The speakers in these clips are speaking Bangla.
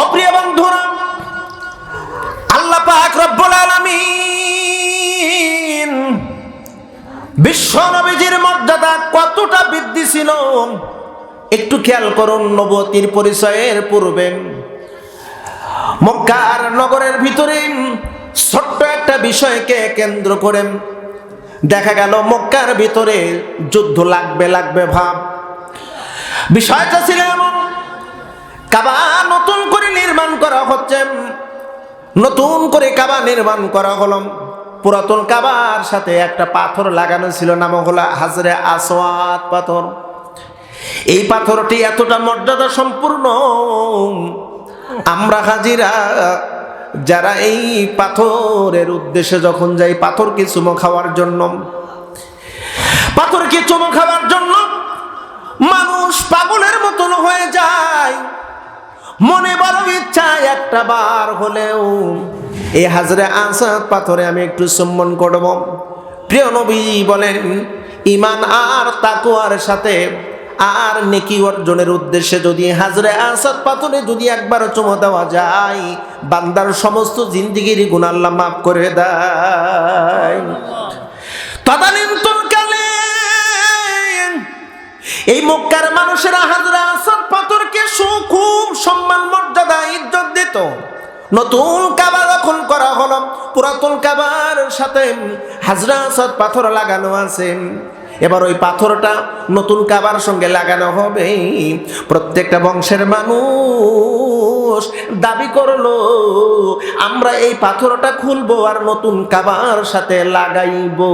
অপ্রিয় বন্ধুরা, আল্লাহ পাক রব্বুল আলামিন বিশ্ব নবীজির মর্যাদা কতটা বৃদ্ধি ছিল? একটু খেয়াল করুন নবতির পরিচয়ের পূর্বে। মক্কার নগরের ভিতরে ছোট্ট একটা বিষয়কে কেন্দ্র করে দেখা গেল, মক্কার ভিতরে যুদ্ধ লাগবে লাগবে ভাব। বিষয়টা ছিল এমন, কাবা নতুন নির্মাণ করা হচ্ছে। নতুন করে কাবা নির্মাণ করা হলো। পুরাতন কাবার সাথে একটা পাথর লাগানো ছিল, নাম হলো হাজরে আসওয়াত পাথর। এই পাথরটি এতটা মর্যাদা সম্পূর্ণ। আমরা হাজিরা, যারা এই পাথরের উদ্দেশ্যে যখন যাই, পাথরকে চুমো খাওয়ার জন্য। পাথরকে চুমো খাওয়ার জন্য মানুষ পাগলের মতন হয়ে যায়। মনে বড় ইচ্ছা একটা বার হলেও। এই হাজরে আসাদ পাথরে আমি একটু সম্মান করব। প্রিয় নবী বলেন ইমান আর তাকুয়ার সাথে আর নেকি অর্জনের উদ্দেশ্যে যদি হাজরে আসাদ পাথরে যদি একবার চুমো দেওয়া যায়, বান্দার সমস্ত জিন্দিগির গুণ মাফ করে দেয়। তদানীন্তন কালে এই মক্কার মানুষেরা হাজরা আসাদ পাথরকে সু- খুব সম্মান, মর্যাদা, ইজ্জত দিত। নতুন কাবা দখল করা হলো, পুরাতন কাবার সাথে হাজরা পাথর লাগানো আছে। এবার ওই পাথরটা নতুন কাবার সঙ্গে লাগানো হবে। প্রত্যেকটা বংশের মানুষ দাবি করল, আমরা এই পাথরটা খুলবো আর নতুন কাবার সাথে লাগাইবো।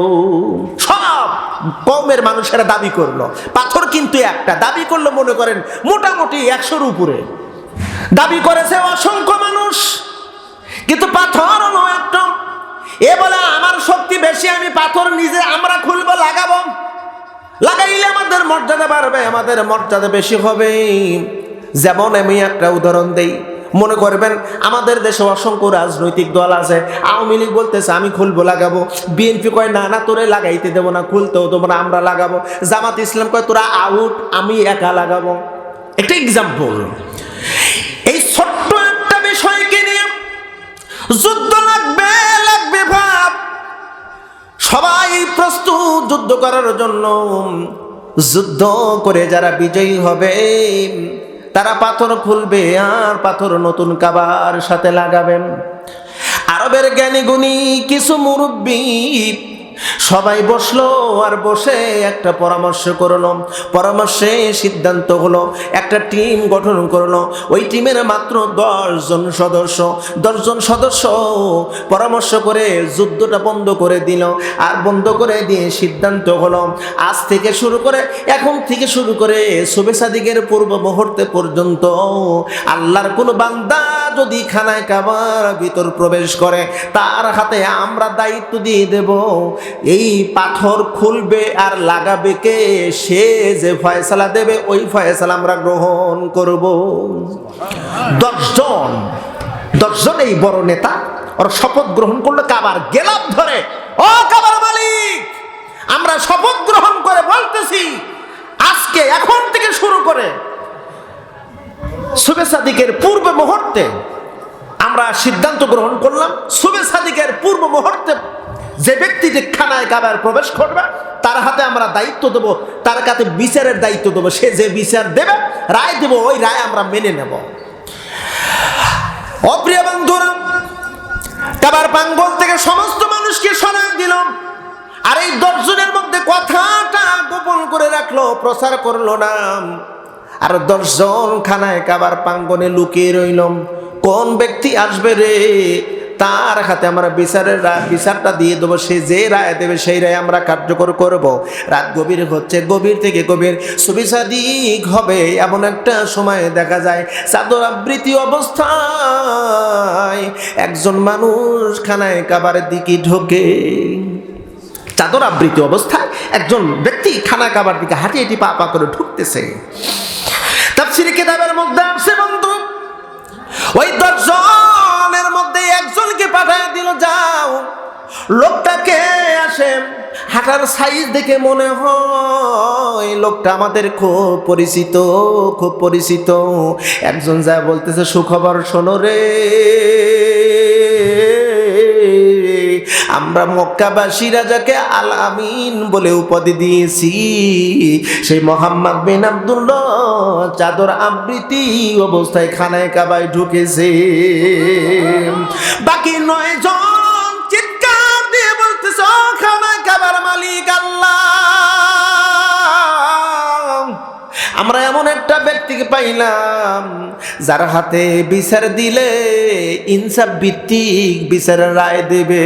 সব কমের মানুষেরা দাবি করল। পাথর কিন্তু একটা। দাবি করল, মনে করেন, মোটামুটি একশোর উপরে। দাবি করেছে অসংখ্য মানুষ, কিন্তু পাথর হলো এ বলে, আমার শক্তি বেশি, আমি পাথর নিজে আমরা খুলবো, লাগাবো। লাগাইলে আমাদের মর্যাদা বাড়বে, আমাদের মর্যাদা বেশি হবে। যেমন আমি একটা উদাহরণ দেই, মনে করবেন আমাদের দেশে অসংখ্য রাজনৈতিক দল আছে, আওয়ামী লীগ বলতেছে, আমি খুলবো, লাগাবো। বিএনপি কয়, না না, তোরে লাগাইতে দেবো না, খুলতেও দেবো না, আমরা লাগাবো। জামাত ইসলাম কয়, তোরা আউট আমি একা লাগাবো। একটা এক্সাম্পল এই ছোট্ট একটা বিষয়কে নিয়ে যুদ্ধ ভাব সবাই প্রস্তুত যুদ্ধ করার জন্য। যুদ্ধ করে যারা বিজয়ী হবে, তারা পাথর খুলবে আর পাথর নতুন কাবার সাথে লাগাবেন। আরবের জ্ঞানী গুণী কিছু মুরব্বী সবাই বসল আর বসে একটা পরামর্শ করল। পরামর্শে সিদ্ধান্ত হলো, একটা টিম গঠন করল। ওই টিমের মাত্র জন সদস্য। দশজন সদস্য পরামর্শ করে যুদ্ধটা বন্ধ করে দিল। আর বন্ধ করে দিয়ে সিদ্ধান্ত হলো, আজ থেকে শুরু করে, এখন থেকে শুরু করে শুভেচ্ছাদিকের পূর্ব মুহূর্তে পর্যন্ত আল্লাহর কোনো বান্দা যদি খানায় কাবার ভিতর প্রবেশ করে, তার হাতে আমরা দায়িত্ব দিয়ে দেব। এই পাথর খুলবে আর লাগাবে কে? সে যে ফয়সালা দেবে, ওই ফয়সালা আমরা গ্রহণ করব। দশজন দশজন এই বড় নেতা, ওরা শপথ গ্রহণ করল কাবার গেলাম ধরে। ও কাবার মালিক, আমরা শপথ গ্রহণ করে বলতেছি, আজকে এখন থেকে শুরু করে। দিকের পূর্ব মুহূর্তে আমরা সিদ্ধান্ত গ্রহণ করলাম দিকের পূর্ব মুহূর্তে যে ব্যক্তিটি খানায় কাবার প্রবেশ করবে, তার হাতে আমরা দায়িত্ব দেব, তার কাছে বিচারের দায়িত্ব দেবো, সে যে বিচার দেবে, রায় দেব, ওই রায় আমরা মেনে নেব। অপ্রিয় বন্ধুরা, কাবার পাঙ্গল থেকে সমস্ত মানুষকে সরাই দিল আর এই দশজনের মধ্যে কথাটা গোপন করে রাখল, প্রচার করল না। আর দশজন খানায় কাবার পাঙ্গনে লুকিয়ে রইল কোন ব্যক্তি আসবে রে? তার হাতে আমরা বিচারের বিচারটা দিয়ে দেবো। সে যে রায় দেবে, সেই রায় আমরা কার্যকর করব। রাত গভীর হচ্ছে, গভীর থেকে গভীর সুবিচাদিক হবে এমন একটা সময়ে দেখা যায়, চাদর আবৃত্তি অবস্থায় একজন মানুষ খানায় কাবারের দিকে ঢোকে। চাদর আবৃত্তি অবস্থায় একজন ব্যক্তি খানা কাবার দিকে হাঁটি হাঁটি পা পা করে ঢুকতেছে। তাফসিরে কিতাবের মধ্যে আসছে বন্ধু। ওই দশজনের মধ্যে একজনকে পাঠায় দিল, যাও, লোকটাকে আসে। হাঁটার সাইজ দেখে মনে হয় লোকটা আমাদের খুব পরিচিত খুব পরিচিত। একজন যা বলতেছে, সুখবর শোনো রে। আমরা মক্কাবাসীরা যাকে আল আমিন বলে উপাধি দিয়েছি, সেই মোহাম্মদ বিন আবদুল্লাহ চাদর আবৃত্তি অবস্থায় খানায় কাবায় ঢুকেছে। বাকি নয় জন আমরা এমন একটা ব্যক্তিকে পাইলাম যার হাতে বিচার দিলে ইনসাফ ভিত্তিক বিচারের রায় দেবে।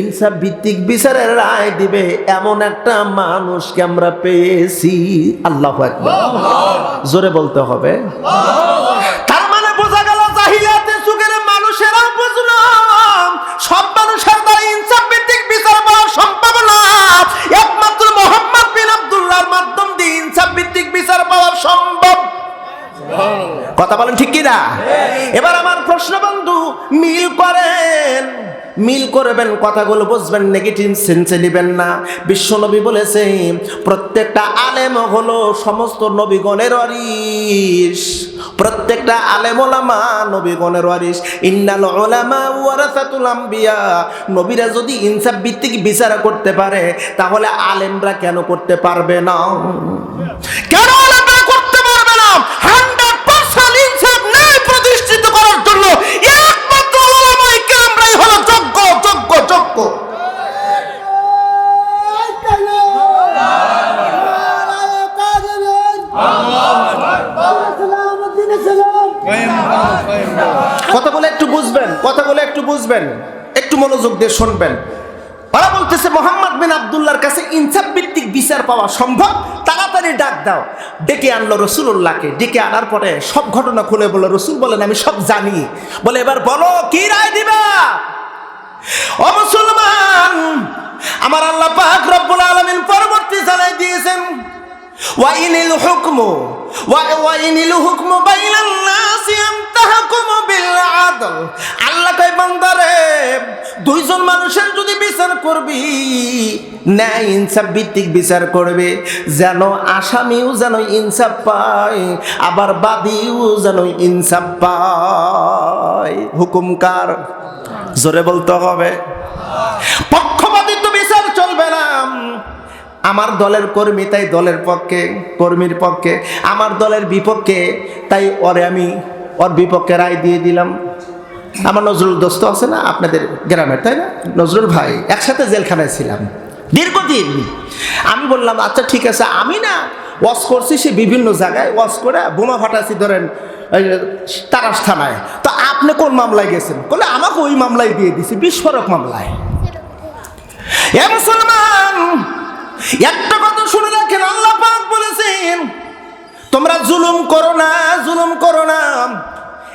ইনসাফ ভিত্তিক বিচারের রায় দিবে এমন একটা মানুষকে আমরা পেয়েছি। আল্লাহ একবার জোরে বলতে হবে। কথা বলেন ঠিক কিনা? এবার আমার প্রশ্ন বন্ধু, মিল করেন। মিল করবেন কথাগুলো বুঝবেন নেগেটিভ সেন্সে নেবেন না। বিশ্বনবী বলেছে, প্রত্যেকটা আলেম হলো সমস্ত নবীগণের ওয়ারিস প্রত্যেকটা আলেম ওলামা নবীগণের ওয়ারিস ইন্নাল ওলামা ওয়ারাসাতুল আম্বিয়া। নবীরা যদি ইনসাফ ভিত্তিক বিচার করতে পারে, তাহলে আলেমরা কেন করতে পারবে না? কেন যোগ্য কথাগুলো একটু বুঝবেন কথাগুলো একটু বুঝবেন, একটু মনোযোগ দিয়ে শুনবেন। ওরা বলতেছে, মোহাম্মদ বিন আবদুল্লাহর কাছে ইনসাফ ভিত্তিক বিচার পাওয়া সম্ভব? তাড়াতাড়ি ডাক দাও। ডেকে আনলো রসুল্লাহকে ডেকে আনার পরে সব ঘটনা খুলে বলল, রসুল বলেন, আমি সব জানি। বলে, এবার বলো, কি রায় দিবা? ও মুসলমান, আমার আল্লাহ পাক রব্বুল আলামিন পরবর্তী জানাই দিয়েছেন, ওয়াইনিল হুকমু, ওয়া- ওয়াইনিল হুকমু বাইনান নাসি তাহকুমু বিল আদল। আল্লাহ কয় বান্দারে দুইজন মানুষের যদি বিচার করবি, ন্যায় ইনসাফ ভিত্তিক বিচার করবে, যেন আসামিও যেন ইনসাফ পায়, আবার বাদীও যেন ইনসাফ পায়। হুকুম কার? জোরে বলতে হবে। পক্ষপাতিত্ব বিচার চলবে না। আমার দলের কর্মী তাই দলের পক্ষে, কর্মীর পক্ষে। আমার দলের বিপক্ষে, তাই ওরে আমি ওর বিপক্ষে রায় দিয়ে দিলাম। আমার নজরুল দোস্ত আছে না, আপনাদের গ্রামের, তাই না? নজরুল ভাই, একসাথে জেলখানায় ছিলাম। দীর্ঘদিন। আমি বললাম আচ্ছা ঠিক আছে, আমি না ওয়াশ করছি সে বিভিন্ন জায়গায় ওয়াশ করে বোমা ফাটাচ্ছি ধরেন তারাস থানায়। তো আপনি কোন মামলায় গেছেন? বলে আমাকে ওই মামলায় দিয়ে দিছি, বিস্ফোরক মামলায়। মুসলমান, একটা কথা শুনে রাখেন, আল্লাহ পাক বলেছেন, তোমরা জুলুম করো না, জুলুম করো না।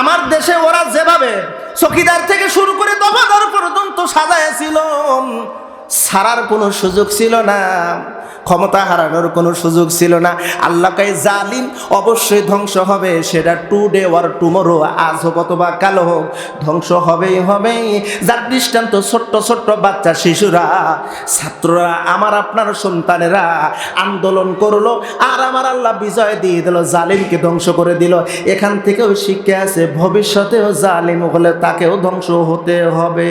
আমার দেশে ওরা যেভাবে চকিদার থেকে শুরু করে দফাদার পর্যন্ত সাজায় ছিল সারার কোনো সুযোগ ছিল না। ক্ষমতা হারানোর কোনো সুযোগ ছিল না। আল্লাহকে জালিম অবশ্যই ধ্বংস হবে। সেটা টু ডে ওয়ার টুমোরো আজ হোক অথবা কালো হোক, ধ্বংস হবেই হবেই। যার দৃষ্টান্ত ছোট্ট ছোট্ট বাচ্চা, শিশুরা, ছাত্ররা, আমার আপনার সন্তানেরা আন্দোলন করল আর আমার আল্লাহ বিজয় দিয়ে দিল, জালিমকে ধ্বংস করে দিল। এখান থেকেও শিক্ষা আছে, ভবিষ্যতেও জালিম হলে তাকেও ধ্বংস হতে হবে।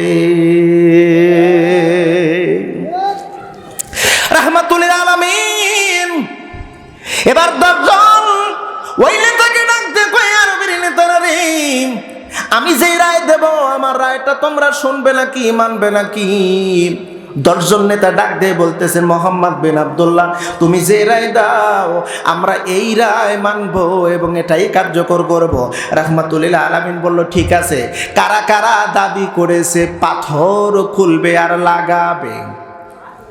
রাহমাতুল আলামিন। এবার দশজন ওই ডাকতে কই আরবের নেতারা রে আমি যেই রায় দেব, আমার রায়টা তোমরা শুনবে নাকি, মানবে নাকি? দশজন নেতা ডাক দিয়ে বলতেছেন, মোহাম্মদ বিন আবদুল্লাহ, তুমি যে রায় দাও, আমরা এই রায় মানবো এবং এটাই কার্যকর করব। রাহমাতুল্লাহ আলামিন বলল, ঠিক আছে, কারা কারা দাবি করেছে, পাথর খুলবে আর লাগাবে?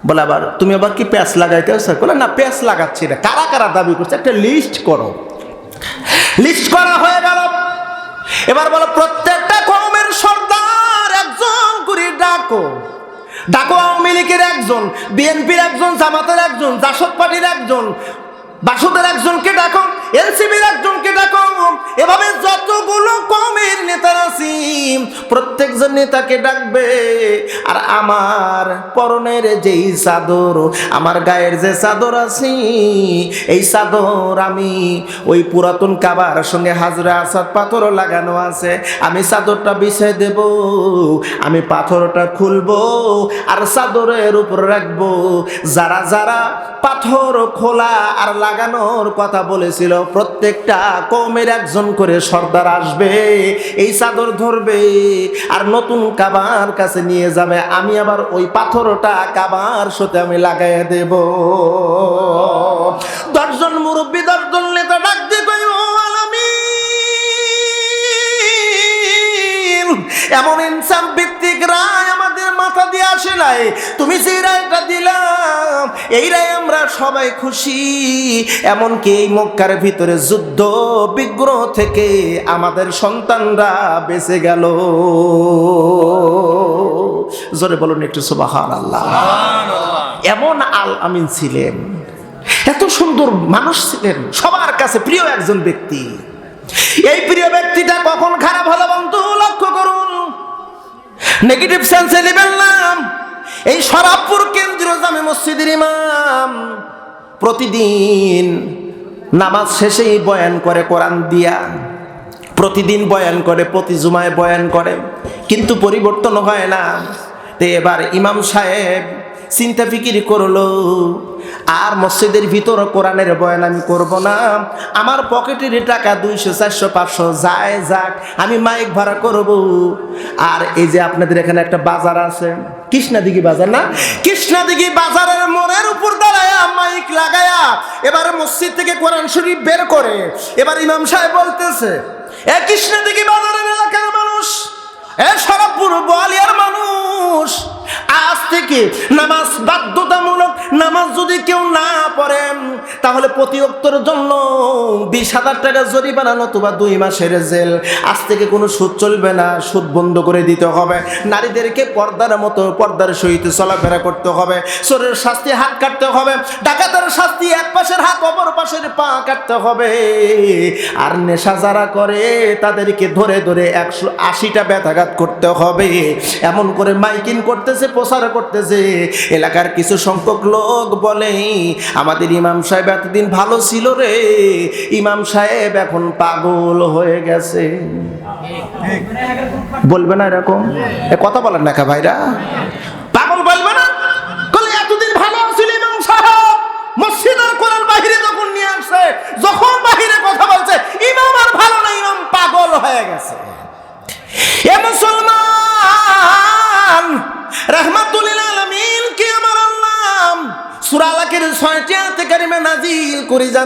বলে আবার, তুমি আবার কি প্যাঁচ লাগাইতে স্যার বলে না, প্যাঁচ লাগাচ্ছি না। কারা কারা দাবি করছে? একটা লিস্ট করো। লিস্ট করা হয়ে গেল। এবার বলো, প্রত্যেকটা কমের সর্দার একজন করে ডাকো। ডাকো আওয়ামী লীগের একজন, বিএনপির একজন, জামাতের একজন, জাসদ পার্টির একজন, বাসুদের একজনকে ডাকো। এনসিবির একজনকে ডাকো। এভাবে যতগুলো কমের নেতারা আছি প্রত্যেকজন নেতাকে ডাকবে। আর আমার পরনের যেই চাদর, আমার গায়ের যে চাদর আছি, এই চাদর আমি ওই পুরাতন কাবার সঙ্গে হাজরা আসাদ পাথরও লাগানো আছে। আমি চাদরটা বিছাই দেব, আমি পাথরটা খুলবো, আর চাদরের উপর রাখব। যারা যারা পাথর খোলা আর লাগানোর কথা বলেছিল প্রত্যেকটা কমের একজন করে সর্দার আসবে, এই চাদর ধরবে আর নতুন কাবার কাছে নিয়ে যাবে। আমি আবার ওই পাথরটা কাবার সাথে আমি লাগাই দেব। দশজন মুরব্বী, দশজন নেতা ডাক দিয়ে এমন ইনসান ভিত্তিক আমাদের আসে নাই তুমি যে রায়টা দিলাম এই রায় আমরা সবাই খুশি। এমনকি এই মক্কার ভিতরে যুদ্ধ বিগ্রহ থেকে আমাদের সন্তানরা বেঁচে গেল। জোরে বলুন একটু সুবাহান আল্লাহ এমন আল আমিন ছিলেন এত সুন্দর মানুষ ছিলেন সবার কাছে প্রিয় একজন ব্যক্তি। এই প্রিয় ব্যক্তিটা কখন খারাপ হলো বন্ধু লক্ষ্য করুন। নেগেটিভ সেন্সে নেবেন না। এই সরাবপুর কেন্দ্রীয় জামে মসজিদের ইমাম প্রতিদিন নামাজ শেষেই বয়ান করে, কোরআন দিয়া প্রতিদিন বয়ান করে, প্রতি জুমায় বয়ান করে। কিন্তু পরিবর্তন হয় না। তো এবার ইমাম সাহেব চিন্তা ফিকির করল। আর মসজিদের ভিতর কোরআনের বয়ান আমি করব না। আমার পকেটের টাকা দুইশো, চারশো, পাঁচশো যায় যাক, আমি মাইক ভাড়া করব। আর এই যে আপনাদের এখানে একটা বাজার আছে, কৃষ্ণাদিঘি বাজার না? কৃষ্ণাদিঘি বাজারের মোড়ের উপর দাঁড়ায়া মাইক লাগায়া এবার মসজিদ থেকে কোরআন শরীফ বের করে। এবার ইমাম সাহেব বলতেছে, এ কৃষ্ণাদিঘি বাজারের এলাকার মানুষ, এ সারা সরবপুর বোয়ালিয়ার মানুষ, আজ থেকে নামাজ বাধ্যতামূলক নামাজ যদি কেউ না পড়েন, তাহলে প্রতি অক্তর জন্য বিশ হাজার টাকা জরিমানা নতুবা দুই মাসের জেল। আজ থেকে কোনো সুদ চলবে না, সুদ বন্ধ করে দিতে হবে। নারীদেরকে পর্দার মতো, পর্দার সহিত চলাফেরা করতে হবে। চোরের শাস্তি হাত কাটতে হবে, ডাকাতের শাস্তি এক পাশের হাত, অপর পাশের পা কাটতে হবে। আর নেশা যারা করে, তাদেরকে ধরে ধরে একশো আশিটা ব্যথাঘাত করতে হবে। এমন করে মাইকিং করতেছে, প্রচার করতেছে। এলাকার কিছু সংখ্যক লোক বলে আমাদের ইমাম সাহেব এতদিন ভালো ছিল রে। ইমাম সাহেব এখন পাগল হয়ে গেছে। বলবে না এরকম? কথা বলেন না ভাইরা।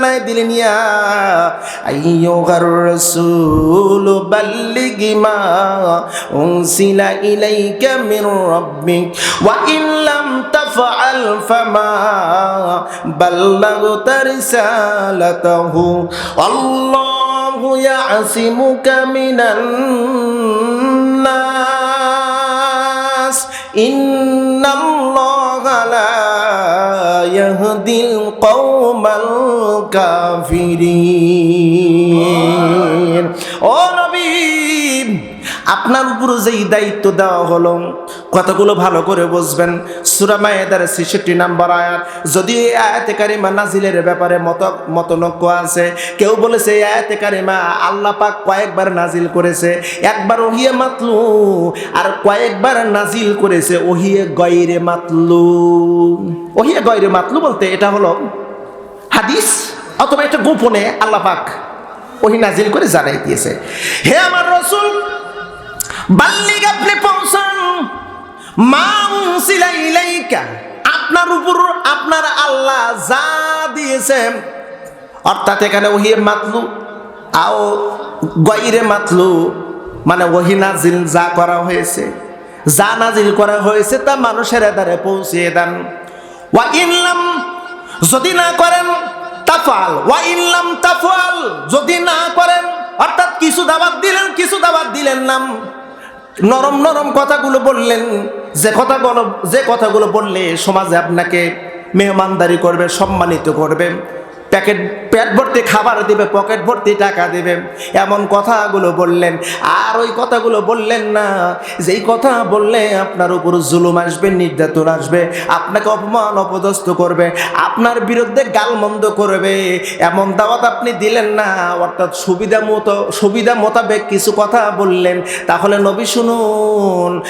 জানাই দিলেন ইয়া আইয়ুহার রাসূল বাল্লিগি মা উনসিলা ইলাইকা মির রাব্বিক, ওয়া ইন লাম তাফআল ফামা বাল্লাগতা রিসালাতাহু, আল্লাহু ইয়াসিমুকা মিনান নাস, ইন্নাল্লাহা লা ইয়াহদিল মাল কাফিরিন। ও নবী, আপনার উপর যেই দায়িত্ব দেওয়া হলো, কথাগুলো ভালো করে বুঝবেন। সুরামায়েদার ছেষট্টি নাম্বার আয়াত, যদি এই আয়াতে কারিমা নাজিলের ব্যাপারে মত, মতনক্য আছে, কেউ বলেছে এই আয়াতে কারিমা আল্লাহ পাক কয়েকবার নাজিল করেছে, একবার ওহিয়ে মাতলু, আর কয়েকবার নাজিল করেছে ওহিয়ে গয়রে মাতলু। ওহিয়ে গয়রে মাতলু বলতে এটা হলো হাদিস অথবা এটা গোপনে আল্লাহ ওহি নাজিল করে জানাই দিয়েছে। হে আমার রসুল বাল্লিক আপনি পৌঁছান। আপনার উপর আপনার আল্লাহ যা দিয়েছেন অর্থাৎ এখানে ওহিয়ে মাতলু, আও গইরে মাতলু মানে ওহি নাজিল যা করা হয়েছে, যা নাজিল করা হয়েছে তা মানুষের দ্বারে পৌঁছিয়ে দেন। ওয়া ইনলাম যদি না করেন, তাফাল। ওয়া ইল্লাম তাফাল। যদি না করেন, অর্থাৎ কিছু দাবাত দিলেন, কিছু দাবাত দিলেন না। নরম নরম কথাগুলো বললেন। যে কথাগুলো যে কথাগুলো বললে সমাজে আপনাকে মেহমানদারি করবে, সম্মানিত করবে। প্যাকেট, পেট ভর্তি খাবার দিবে, পকেট ভর্তি টাকা দিবে। এমন কথাগুলো বললেন। আর ওই কথাগুলো বললেন না। যেই কথা বললে আপনার উপর জুলুম আসবে, নির্যাতন আসবে, আপনাকে অপমান, অপদস্থ করবে, আপনার বিরুদ্ধে গালমন্দ করবে, এমন দাওয়াত আপনি দিলেন না। অর্থাৎ সুবিধা মতো, সুবিধা মোতাবেক কিছু কথা বললেন। তাহলে নবী শুনুন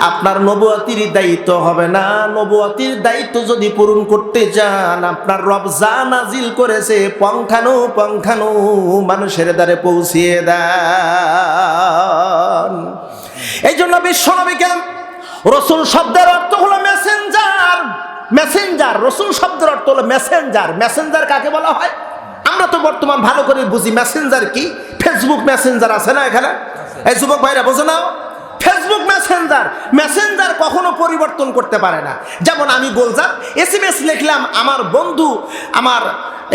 আপনার নবুয়াতির দায়িত্ব হবে না। নবুয়াতির দায়িত্ব যদি পূরণ করতে চান, আপনার রব যা নাজিল করেছে পঙ্খানু পঙ্খানু মানুষের দ্বারে পৌঁছিয়ে দেন। এই জন্য বিশ্বনবীকে রসুল শব্দের অর্থ হলো মেসেঞ্জার মেসেঞ্জার রসুল শব্দের অর্থ হলো মেসেঞ্জার মেসেঞ্জার কাকে বলা হয়? আমরা তো বর্তমান ভালো করে বুঝি। মেসেঞ্জার কি? ফেসবুক মেসেঞ্জার আছে না এখানে? এই যুবক ভাইরা, বোঝে নাও। ফেসবুক মেসেঞ্জার মেসেঞ্জার কখনো পরিবর্তন করতে পারে না। যেমন আমি গোলজার এস এম এস লিখলাম, আমার বন্ধু, আমার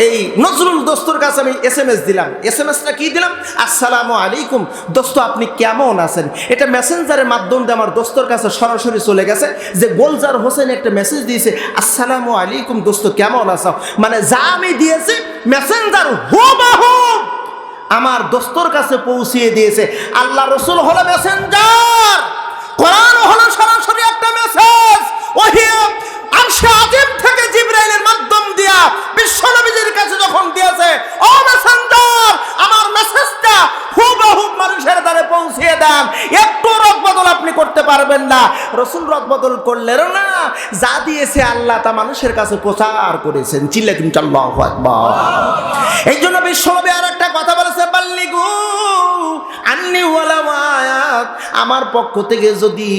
এই নজরুল দোস্তর কাছে আমি এস এম এস দিলাম। এস এম এসটা কি দিলাম? আসসালামু আলাইকুম। দোস্ত, আপনি কেমন আছেন? এটা মেসেঞ্জারের মাধ্যম দিয়ে আমার দোস্তর কাছে সরাসরি চলে গেছে যে গোলজার হোসেন একটা মেসেজ দিয়েছে, আসসালামু আলাইকুম দোস্ত, কেমন আছো? মানে যা আমি দিয়েছি মেসেঞ্জার হুবাহু আমার দোস্তর কাছে পৌঁছিয়ে দিয়েছে। আল্লাহ রসুল হলো মেসেঞ্জার কোরআন হলো সরাসরি একটা মেসেজ ওহি আজিম থেকে মাধ্যম দিয়া বিশ্বনবীজির কাছে যখন দিয়েছে, ও মেসেঞ্জার আমার মেসেজটা হুবহু মানুষের দ্বারে পৌঁছিয়ে দেন। একটু রদ বদল আপনি করতে পারবেন না। রসুল রদ বদল করলেন না। যা দিয়েছে আল্লাহ তা মানুষের কাছে প্রচার করেছেন। চিল্লা কিন্তু আল্লাহ এই জন্য বিশ্বনবী আর একটা কথা বলেছে, বাল্লিগু আয়াত আমার পক্ষ থেকে যদি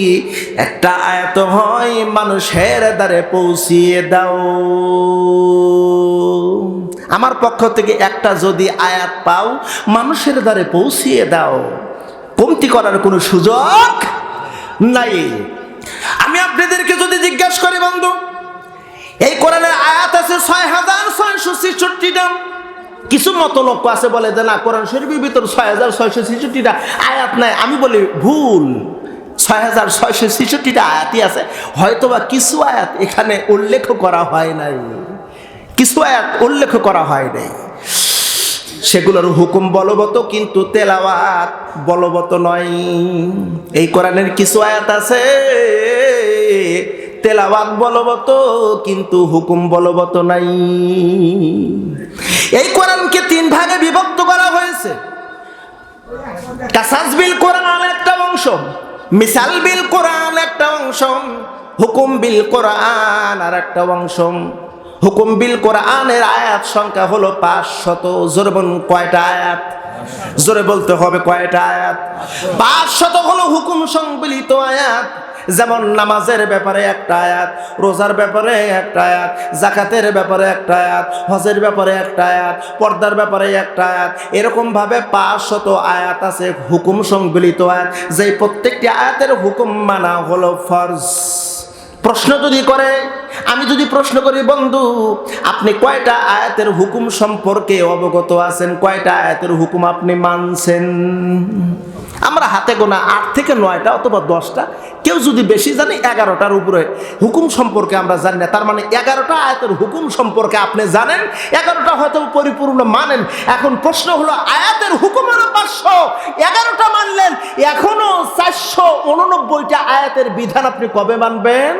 একটা আয়াত হয়, মানুষের দ্বারে পৌঁছিয়ে দাও। আমার পক্ষ থেকে একটা যদি আয়াত পাও, মানুষের দ্বারে পৌঁছিয়ে দাও। কমতি করার কোনো সুযোগ নাই। আমি আপনাদেরকে যদি জিজ্ঞাসা করি, বন্ধু, এই কোরআনের আয়াত আছে ছয় হাজার ছয়শো ছেষট্টিটা। কিছু মতো লক্ষ্য আছে বলে যে না, কোরআন শরীফের ভিতর ছয় হাজার ছয়শো ছেষট্টিটা আয়াত নাই। আমি বলি ভুল। ছয় হাজার ছয়শো ছেষট্টিটা আয়াতই আছে। হয়তোবা কিছু আয়াত এখানে উল্লেখ করা হয় নাই। কিছু আয়াত উল্লেখ করা হয় নাই। সেগুলোর হুকুম বলবত, কিন্তু তেলাওয়াত বলবত নয়। এই কোরআনের কিছু আয়াত আছে। তেলাওয়াত বলবত, কিন্তু হুকুম বলবত নাই। এই কোরআনকে তিন ভাগে বিভক্ত করা হয়েছে। কাসাস বিল কোরআন একটা অংশ, মিসাল বিল কোরআন একটা অংশ, হুকুম বিল কোরআন আর একটা অংশ। হুকুম বিল কোরআনের আয়াত সংখ্যা হলো পাঁচশত জোরে বলুন কয়টা আয়াত? জোরে বলতে হবে কয়টা আয়াত? পাঁচশত হলো হুকুম সংবলিত আয়াত। যেমন নামাজের ব্যাপারে একটা আয়াত, রোজার ব্যাপারে একটা আয়াত জাকাতের ব্যাপারে একটা আয়াত, হজের ব্যাপারে একটা আয়াত, পর্দার ব্যাপারে একটা আয়াত, এরকমভাবে ভাবে পাঁচশত আয়াত আছে, হুকুম সংবলিত আয়াত। যে প্রত্যেকটি আয়াতের হুকুম মানা হলো ফরজ। প্রশ্ন যদি করে আমি যদি প্রশ্ন করি, বন্ধু, আপনি কয়টা আয়াতের হুকুম সম্পর্কে অবগত আছেন? কয়টা আয়াতের হুকুম আপনি মানছেন? আমরা হাতে গোনা আট থেকে নয়টা অথবা দশটা, কেউ যদি বেশি জানি, এগারোটার উপরে হুকুম সম্পর্কে আমরা জানি না। তার মানে এগারোটা আয়াতের হুকুম সম্পর্কে আপনি জানেন, এগারোটা হয়তো পরিপূর্ণ মানেন। এখন প্রশ্ন হলো, আয়াতের হুকুম হলো পাঁচশো, এগারোটা মানলেন, এখনও চারশো উননব্বইটা আয়াতের বিধান আপনি কবে মানবেন?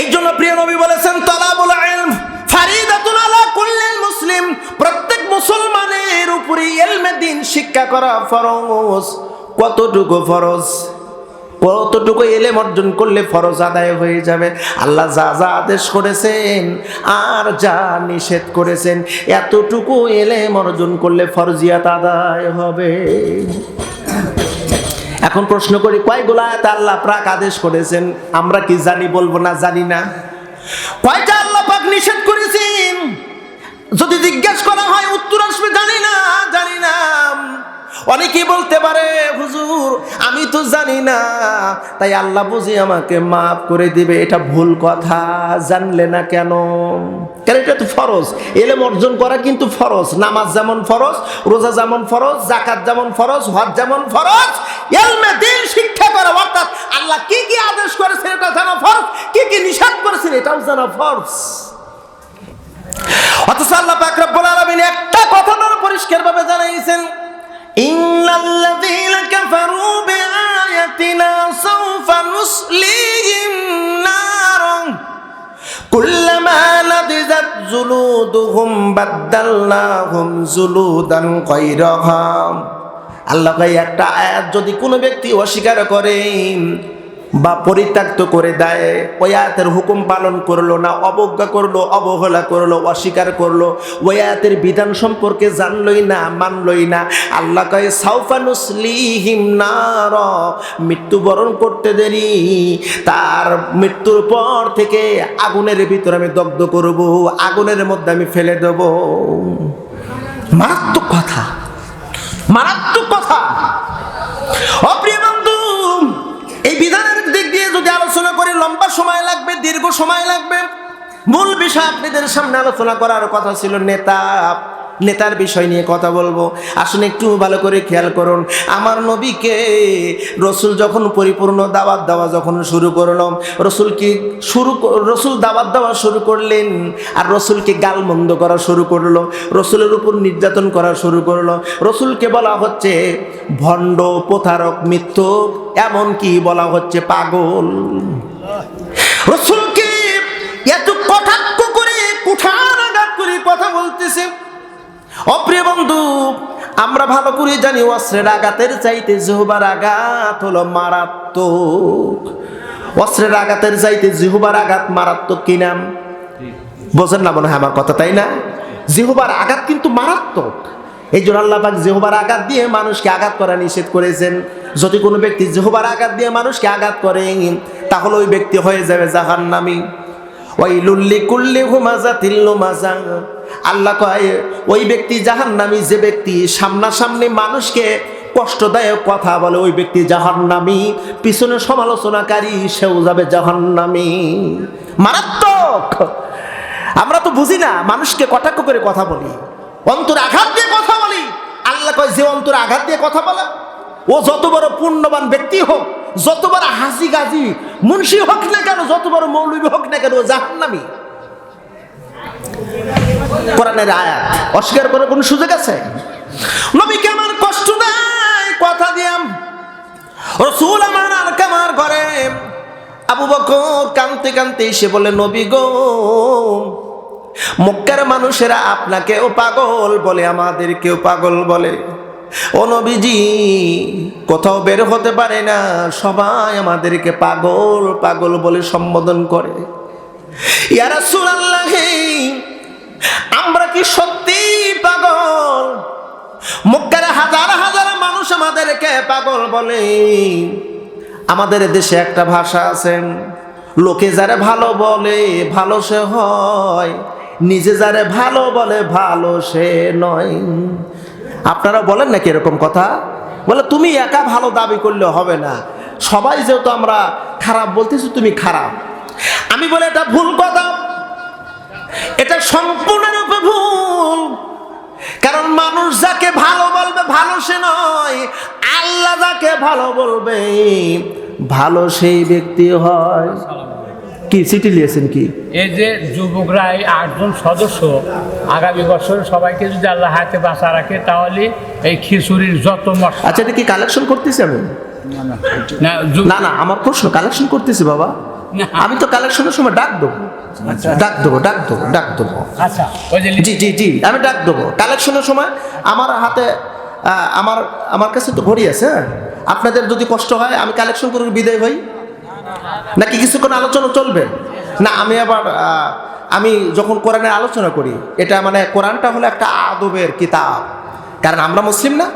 এই জন্য প্রিয় নবী বলেছেন, তালাবুল ইলম ফারিদাতুন আলা কুল্লিল মুসলিম। প্রত্যেক মুসলমানের উপরে ইলমে দিন শিক্ষা করা ফরজ। কতটুকু ফরজ? কতটুকু এলেম অর্জন করলে ফরজ আদায় হয়ে যাবে? আল্লাহ যা যা আদেশ করেছেন আর যা নিষেধ করেছেন, এতটুকু এলেম অর্জন করলে ফরজিয়াত আদায় হবে। এখন প্রশ্ন করি কয়গুলো আয়াত আল্লাহ প্রাক আদেশ করেছেন? আমরা কি জানি, বলব না, জানি না। কয়টা আল্লাহ পাক নিষেধ করেছেন? যদি জিজ্ঞেস করা হয়, উত্তর আসবে, জানি না জানি না। অনেকেই বলতে পারে, হুজুর, আমি তো জানি না। তাই আল্লাহ বুঝি আমাকে মাফ করে দিবে। এটা ভুল কথা, জানলে না কেন? কেন এটা তো ফরজ? এলেম অর্জন করা কিন্তু ফরজ। নামাজ যেমন ফরজ, রোজা যেমন ফরজ জাকাত যেমন ফরজ, হজ যেমন ফরজ এলমে দিন শিক্ষা করা, অর্থাৎ আল্লাহ কি কি আদেশ করেছেন এটা জানা ফরজ, কি কি নিষেধ করেছেন এটাও জানা ফরজ। অথচ আল্লাহ পাক রব্বুল একটা কথা তারা পরিষ্কারভাবে জানাইছেন ইন্নাল্লাযীনা কাফারু বিআয়াতিনা সাওফা নুসলিহিম নারন, কুল্লামা নাদিজাত জুলুদুহুম বাদদালনাহুম জুলুদান গায়রাহা। আল্লাহ ভাই, একটা আয়াত যদি কোনো ব্যক্তি অস্বীকার করে বা পরিত্যক্ত করে দেয়, ওই আয়াতের হুকুম পালন করল না, অবজ্ঞা করল, অবহেলা করল, অস্বীকার করল, ওই আয়াতের বিধান সম্পর্কে জানলই না, মানলই না, আল্লাহ কয়ে সাউফানুসলিহিম নার, মৃত্যুবরণ করতে দেরি, তার মৃত্যুর পর থেকে আগুনের ভিতরে আমি দগ্ধ করব, আগুনের মধ্যে আমি ফেলে দেব। মারাত্মক কথা। মারাত্মক কথা। অপ্রিয় বন্ধু, এই বিধানের দিক দিয়ে যদি আলোচনা করি, লম্বা সময় লাগবে, দীর্ঘ সময় লাগবে। মূল বিষয় আপনাদের সামনে আলোচনা করার কথা ছিল নেতা। নেতার বিষয় নিয়ে কথা বলব। আসলে একটু ভালো করে খেয়াল করুন। আমার নবীকে রসুল যখন পরিপূর্ণ দাওয়াত দেওয়া যখন শুরু করলাম রসুল কি শুরু রসুল দাওয়াত দেওয়া শুরু করলেন আর রসুলকে গালমন্দ করা শুরু করল, রসুলের উপর নির্যাতন করা শুরু করল। রসুলকে বলা হচ্ছে ভণ্ড প্রতারক মিথ্যক এমনকি বলা হচ্ছে পাগল। রসুলকে অপ্রিয় বন্ধু, আমরা ভালো করে জানি অস্ত্রের আঘাতের চাইতে জহুবার আঘাত হলো মারাত্মক। অস্ত্রের আঘাতের চাইতে জিহুবার আঘাত মারাত্মক কি নাম বোঝেন না মনে হয় আমার কথা, তাই না? জিহুবার আঘাত কিন্তু মারাত্মক। এই জন্য আল্লাহ পাক জেহুবার আঘাত দিয়ে মানুষকে আঘাত করা নিষেধ করেছেন। যদি কোনো ব্যক্তি জেহুবার আঘাত দিয়ে মানুষকে আঘাত করে, তাহলে ওই ব্যক্তি হয়ে যাবে জাহান্নামী। ওই লুল্লি কুল্লি হুমাজা তিল্লু মাজা আল্লাহ কয়, ওই ব্যক্তি জাহান্নামী, যে ব্যক্তি সামনাসামনি মানুষকে কষ্টদায়ক কথা বলে, ওই ব্যক্তি জাহান্নামী। পিছনে সমালোচনাকারী, সেও যাবে জাহান্নামী। মারাত্মক! আমরা তো বুঝি না, মানুষকে কটাক্ষ করে কথা বলি, অন্তর আঘাত দিয়ে কথা বলি। আল্লাহ কয়, যে অন্তর আঘাত দিয়ে কথা বলে, ও যত বড় পূর্ণবান ব্যক্তি হোক, যত বড় হাসি গাজি মুন্সি হোক না কেন, যত বড় মৌলবী হোক না কেন, ও জাহান্নামী। কোরআনের আয়াত। অস্বীকার করার কোনো সুযোগ আছে? নবীকে আমার কষ্ট দেয়? কথা দিয়াম। রসুল আমার আর কামার ঘরে। আবু বকর কানতে কানতে এসে বলে, নবী গো, মক্কার মানুষেরা আপনাকেও পাগল বলে, আমাদেরকেও পাগল বলে। ও নবীজি, কোথাও বের হতে পারে না। সবাই আমাদেরকে পাগল পাগল বলে সম্বোধন করে। ইয়া রাসূলুল্লাহ আমরা কি সত্যি পাগল? মক্কার হাজার হাজার মানুষ আমাদেরকে পাগল বলে। আমাদের দেশে একটা ভাষা আছে, লোকে যারে ভালো বলে, ভালো সে হয়। নিজে যারে ভালো বলে, ভালো সে নয়। আপনারা বলেন নাকি এরকম কথা? বলে, তুমি একা ভালো দাবি করলে হবে না। সবাই যেহেতু আমরা খারাপ বলতেছি, তুমি খারাপ। আমি বলে, এটা ভুল কথা। এটা সম্পূর্ণরূপে ভুল। কারণ মানুষ যাকে ভালো বলবে ভালো সে নয়। আল্লাহ যাকে ভালো বলবে ভালো সেই ব্যক্তি হয়। কি চিঠি লিয়েছেন কি? এই যে যুবকরা এই আটজন সদস্য আগামী বছর সবাইকে যদি আল্লাহ হাতে বাঁচা রাখে তাহলে এই খিচুড়ির যত আচ্ছা এটা কি কালেকশন করতেছি আমি? না না আমার প্রশ্ন কালেকশন করতেছি বাবা। আমি তো কালেকশনের সময় ডাক দেবো। ডাক দেবো ডাক দেবো ডাক দেবো। আচ্ছা জি জি জি আমি ডাক দেবো। কালেকশনের সময় আমার হাতে আমার আমার কাছে তো ঘড়ি আছে হ্যাঁ? আপনাদের যদি কষ্ট হয় আমি কালেকশন করে বিদায় হই। নাকি কিছুক্ষণ আলোচনা চলবে? না আমি আবার আমি যখন কোরআনের আলোচনা করি এটা মানে কোরআনটা হলো একটা আদবের কিতাব। কারণ আমরা মুসলিম না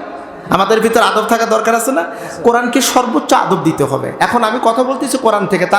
আমাদের ভিতর আদব থাকা দরকার আছে না? কোরআনকে সর্বোচ্চ আদব দিতে হবে। এখন আমি কথা বলতেছি কোরআন থেকে তা